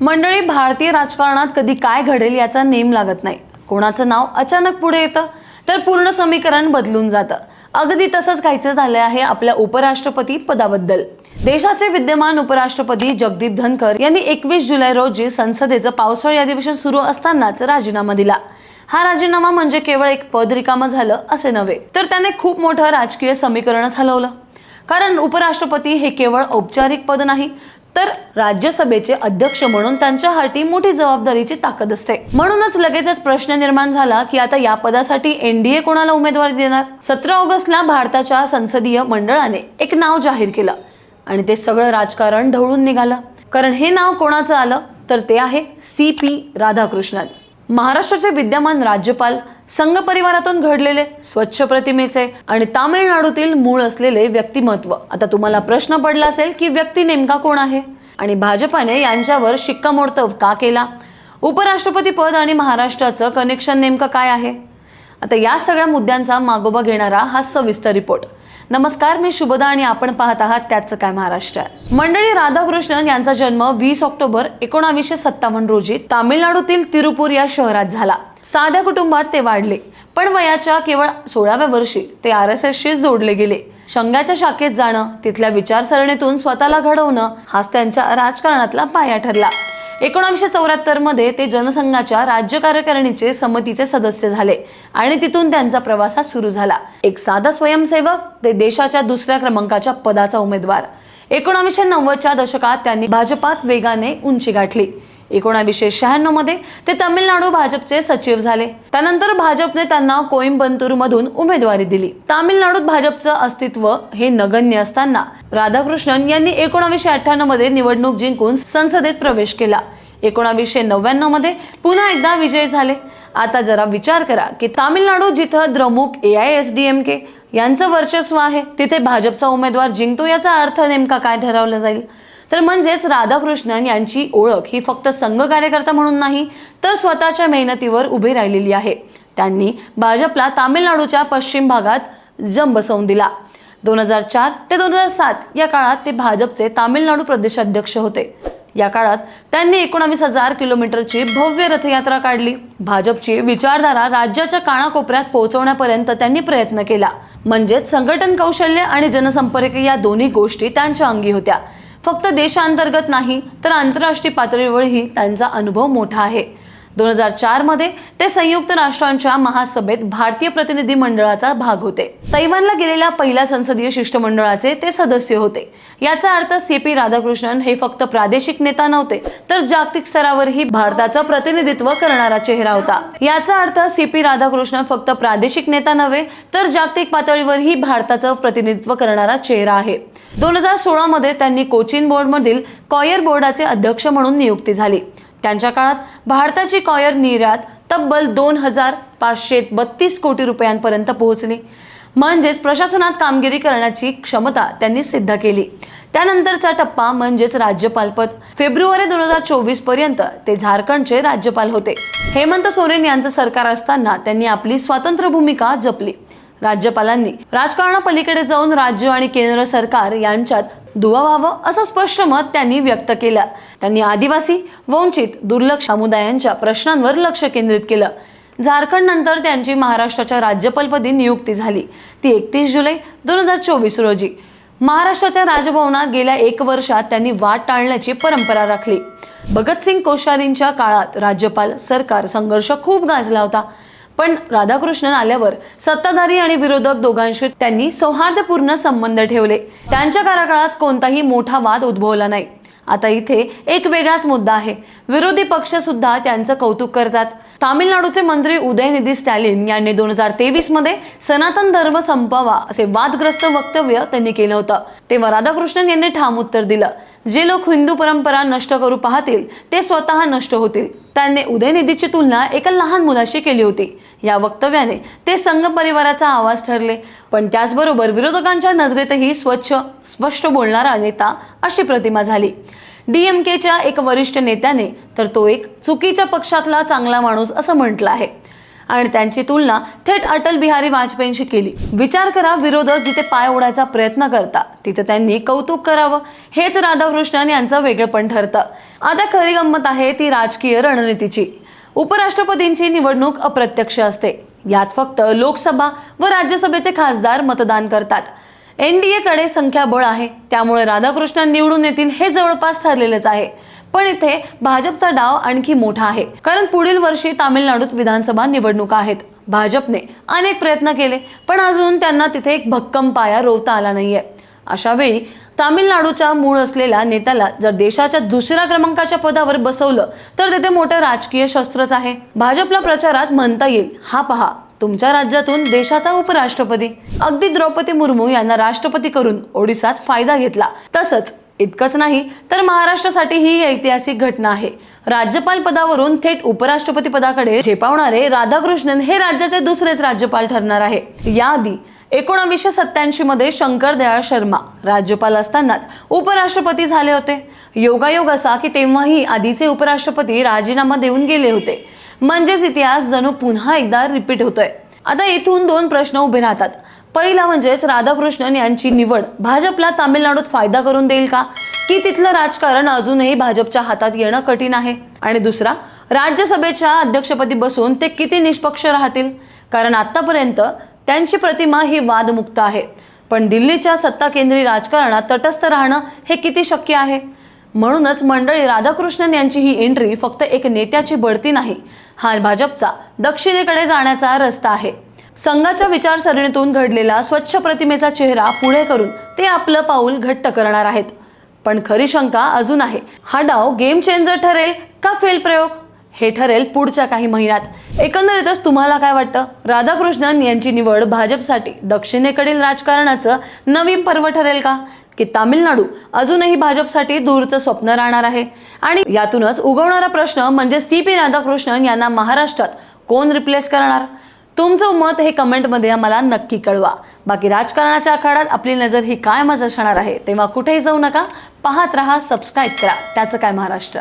मंडळी भारतीय राजकारणात कधी काय घडेल याचा नेम लागत नाही. कोणाचं नाव अचानक पुढे येतं तर पूर्ण समीकरण बदलून जातं. अगदी तसंच काहीचं झालं आहे आपल्या उपराष्ट्रपती पदाबद्दल. देशाचे विद्यमान उपराष्ट्रपती जगदीप धनकर यांनी एकवीस जुलै रोजी संसदेचं पावसाळी अधिवेशन सुरू असतानाच राजीनामा दिला. हा राजीनामा म्हणजे केवळ एक पद रिकामं झालं असे नव्हे तर त्याने खूप मोठं राजकीय समीकरणच हलवलं. कारण उपराष्ट्रपती हे केवळ औपचारिक पद नाही तर राज्यसभेचे अध्यक्ष म्हणून त्यांच्या हाती मोठी जबाबदारीची ताकद असते. म्हणूनच लगेचच प्रश्न निर्माण झाला की आता या पदासाठी एनडीए कोणाला उमेदवारी देणार? सतरा ऑगस्टला भारताच्या संसदीय मंडळाने एक नाव जाहीर केलं आणि ते सगळं राजकारण ढवळून निघालं. कारण हे नाव कोणाचं आलं? तर ते आहे सी पी राधाकृष्णन. महाराष्ट्राचे विद्यमान राज्यपाल संघ परिवारातून घडलेले स्वच्छ प्रतिमेचे आणि तामिळनाडूतील मूळ असलेले व्यक्तिमत्व. आता तुम्हाला प्रश्न पडला असेल की व्यक्ती नेमका कोण आहे? आणि भाजपाने यांच्यावर शिक्कामोर्तब का केला? उपराष्ट्रपती पद आणि महाराष्ट्राचं कनेक्शन नेमकं काय आहे? आता या सगळ्या मुद्द्यांचा मागोबा घेणारा हा सविस्तर रिपोर्ट. नमस्कार मी शुभदा आणि आपण पाहत आहात त्याचं काय महाराष्ट्र. आहे. मंडळी राधाकृष्णन यांचा जन्म वीस ऑक्टोबर एकोणावीसशे सत्तावन्न रोजी तामिळनाडूतील तिरुपूर या शहरात झाला. साध्या कुटुंबात ते वाढले पण वयाच्या केवळ सोळाव्या वर्षी ते आर एस एसशी जोडले गेले. शंगाच्या शाखेत जाणं तिथल्या विचारसरणीतून स्वतःला घडवणं हाच त्यांच्या राजकारणातला पाया ठरला. एकोणावीसशे चौऱ्याहत्तरमध्ये ते जनसंघाच्या राज्य कार्यकारिणीचे समितीचे सदस्य झाले आणि तिथून त्यांचा प्रवास हा सुरू झाला. एक साधा स्वयंसेवक ते देशाच्या दुसऱ्या क्रमांकाच्या पदाचा उमेदवार. एकोणावीसशे नव्वदच्या दशकात त्यांनी भाजपात वेगाने उंची गाठली. एकोणावीसशे शहाण्णवमध्ये ते तामिळनाडू भाजपचे सचिव झाले. त्यानंतर भाजपने त्यांना कोइंबतूर मधून उमेदवारी दिली. तामिळनाडूत भाजपचं अस्तित्व हे नगण्य असताना राधाकृष्णन यांनी एकोणावीसशे अठ्ठ्याण्णवमध्ये निवडणूक जिंकून संसदेत प्रवेश केला. एकोणावीसशे नव्याण्णवमध्ये पुन्हा एकदा विजय झाले. आता जरा विचार करा की तामिळनाडू जिथं द्रमुक A I S D M K यांचं वर्चस्व आहे तिथे भाजपचा उमेदवार जिंकतो याचा अर्थ नेमका काय ठरवला जाईल? तर म्हणजेच राधाकृष्णन यांची ओळख ही फक्त संघ कार्यकर्ता म्हणून नाही तर स्वतःच्या मेहनतीवर उभी राहिलेली आहे. त्यांनी भाजपला तामिळनाडूच्या पश्चिम भागात जम बसवून दिला. दोन हजार चार ते दोन हजार सात या काळात ते भाजपचे तामिळनाडू प्रदेशाध्यक्ष होते. या काळात त्यांनी एकोणावीस हजार किलोमीटरची भव्य रथयात्रा काढली. भाजपची विचारधारा राज्याच्या कानाकोपऱ्यात पोहोचवण्यापर्यंत त्यांनी प्रयत्न केला. म्हणजेच संघटन कौशल्य आणि जनसंपर्क या दोन्ही गोष्टी त्यांच्या अंगी होत्या. फक्त देशांतर्गत नाही तर आंतरराष्ट्रीय पातळीवरही त्यांचा अनुभव मोठा आहे. दोन हजार चारमध्ये ते संयुक्त राष्ट्रांच्या महासभेत भारतीय प्रतिनिधी मंडळाचा भाग होते. तैवानला गेलेल्या पहिल्या संसदीय शिष्टमंडळाचे ते सदस्य होते. याचा अर्थ सी पी राधाकृष्णन हे फक्त प्रादेशिक नेता नव्हते तर जागतिक स्तरावरही भारताचं प्रतिनिधित्व करणारा चेहरा होता. याचा अर्थ सी पी राधाकृष्णन फक्त प्रादेशिक नेता नव्हे तर जागतिक पातळीवरही भारताचं प्रतिनिधित्व करणारा चेहरा आहे. दोन हजार सोळा मध्ये त्यांनी कोचिन बोर्डमधील कॉयर बोर्डाचे अध्यक्ष म्हणून नियुक्ती झाली. त्यांच्या काळात भारताची कॉयर निर्यात तब्बल दोन हजार पाचशे बत्तीस कोटी रुपयांपर्यंत पोहोचली. म्हणजेच प्रशासनात कामगिरी करण्याची क्षमता त्यांनी सिद्ध केली. त्यानंतरचा टप्पा म्हणजेच राज्यपालपद. फेब्रुवारी दोन हजार चोवीसपर्यंत ते झारखंडचे राज्यपाल होते. हेमंत सोरेन यांचं सरकार असताना त्यांनी आपली स्वातंत्र्य भूमिका जपली. राज्यपालांनी. राजकारणापलीकडे जाऊन राज्य आणि केंद्र सरकार यांच्यात दुवा व्हावं असं स्पष्ट मत त्यांनी व्यक्त केलं. त्यांनी आदिवासी वंचित दुर्लक्ष समुदायांच्या प्रश्नांवर लक्ष केंद्रित केलं. झारखंड नंतर त्यांची महाराष्ट्राच्या राज्यपालपदी नियुक्ती झाली. ती एकतीस जुलै दोन हजार चोवीस रोजी. महाराष्ट्राच्या राजभवनात गेल्या एक वर्षात त्यांनी वाट टाळण्याची परंपरा राखली. भगतसिंग कोश्यारींच्या काळात राज्यपाल सरकार संघर्ष खूप गाजला होता. पण राधाकृष्णन आल्यावर सत्ताधारी आणि विरोधक दोघांशी त्यांनी सौहार्दपूर्ण संबंध ठेवले. त्यांच्या कार्यकाळात कोणताही मोठा वाद उद्भवला नाही. आता इथे एक वेगळाच मुद्दा आहे. विरोधी पक्ष सुद्धा त्यांचं कौतुक करतात. तामिळनाडूचे मंत्री उदयनिधी स्टॅलिन यांनी दोन हजार तेवीसमध्ये सनातन धर्म संपवा असे वादग्रस्त वक्तव्य त्यांनी केलं होतं. तेव्हा राधाकृष्णन यांनी ठाम उत्तर दिलं. जे लोक हिंदू परंपरा नष्ट करू पाहतील ते स्वतः नष्ट होतील. त्यांनी उदयनिधीची तुलना एका लहान मुलाशी केली होती. या वक्तव्याने ते संघ परिवाराचा आवाज ठरले. पण त्याचबरोबर विरोधकांच्या नजरेतही स्वच्छ स्पष्ट बोलणारा नेता अशी प्रतिमा झाली. डीएमकेच्या एक वरिष्ठ नेत्याने तर तो एक चुकीच्या पक्षातला चांगला माणूस असं म्हटलं आहे. आणि त्यांची तुलना थेट अटल बिहारी वाजपेयींशी केली. विचार करा विरोधक जिथे पाय ओढायचा प्रयत्न करता तिथे त्यांनी कौतुक करावं. हेच राधाकृष्णन यांचं वेगळेपण ठरतं. आता खरी गंमत आहे ती राजकीय रणनीतीची. उपराष्ट्रपतींची निवडणूक अप्रत्यक्ष असते. यात फक्त लोकसभा व राज्यसभेचे खासदार मतदान करतात. एनडीए कडे संख्याबळ आहे त्यामुळे राधाकृष्णन निवडून येतील हे जवळपास ठरलेलेच आहे. पण इथे भाजपचा डाव आणखी मोठा आहे. कारण पुढील वर्षी तामिळनाडूत विधानसभा निवडणुका आहेत. भाजपने अनेक प्रयत्न केले पण अजून त्यांना तिथे एक भक्कम पाया रोवता आला नाहीये. अशा वेळी तामिळनाडूच्या मूळ असलेल्या नेत्याला जर देशाच्या दुसऱ्या क्रमांकाच्या पदावर बसवलं तर तिथे मोठं राजकीय शस्त्रच आहे. भाजपला प्रचारात म्हणता येईल. हा पहा तुमच्या राज्यातून देशाचा उपराष्ट्रपती. अगदी द्रौपदी मुर्मू यांना राष्ट्रपती करून ओडिसात फायदा घेतला. तसंच इतकंच नाही तर महाराष्ट्रासाठी ही ऐतिहासिक घटना आहे. राज्यपाल पदावरून थेट उपराष्ट्रपती पदाकडे झेपावणारे राधाकृष्णन हे राज्याचे दुसरेच राज्यपाल ठरणार आहे. याआधी एकोणावीसशे सत्याऐंशी मध्ये शंकर दयाळ शर्मा राज्यपाल असतानाच उपराष्ट्रपती झाले होते. योगायोग असा की तेव्हाही आधीचे उपराष्ट्रपती राजीनामा देऊन गेले होते. म्हणजेच इतिहास जणू पुन्हा एकदा रिपीट होतोय. आता इथून दोन प्रश्न उभे राहतात. पहिला म्हणजेच राधाकृष्णन यांची निवड. भाजपला तामिळनाडूत फायदा करून देईल का? की तिथलं राजकारण अजूनही भाजपच्या हातात येणं कठीण आहे? आणि दुसरा राज्यसभेच्या अध्यक्षपदी बसून ते किती निष्पक्ष राहतील? कारण आतापर्यंत त्यांची प्रतिमा ही वादमुक्त आहे. पण दिल्लीच्या सत्ता केंद्रीय राजकारणात तटस्थ राहणं हे किती शक्य आहे? म्हणूनच मंडळी राधाकृष्णन यांची ही एंट्री फक्त एक नेत्याची बढती नाही. हा भाजपचा दक्षिणेकडे जाण्याचा रस्ता आहे. संघाच्या विचारसरणीतून घडलेला स्वच्छ प्रतिमेचा चेहरा पुढे करून ते आपलं पाऊल घट्ट करणार आहेत. पण खरी शंका अजून आहे. हा डाव गेम चेंजर ठरेल का फेल प्रयोग? हे ठरेल पुढच्या काही महिन्यात. एकंदरीतच तुम्हाला काय वाटतं? राधाकृष्णन यांची निवड भाजपसाठी दक्षिणेकडील राजकारणाचं नवीन पर्व ठरेल का? की तामिळनाडू अजूनही भाजपसाठी दूरचं स्वप्न राहणार आहे? आणि यातूनच उगवणारा प्रश्न म्हणजे सी पी राधाकृष्णन यांना महाराष्ट्रात कोण रिप्लेस करणार? तुमचं मत हे कमेंटमध्ये आम्हाला नक्की कळवा. बाकी राजकारणाच्या आखाड्यात आपली नजर ही काय असणार आहे. तेव्हा कुठेही जाऊ नका. पाहत राहा सबस्क्राईब करा. त्याचं काय महाराष्ट्र?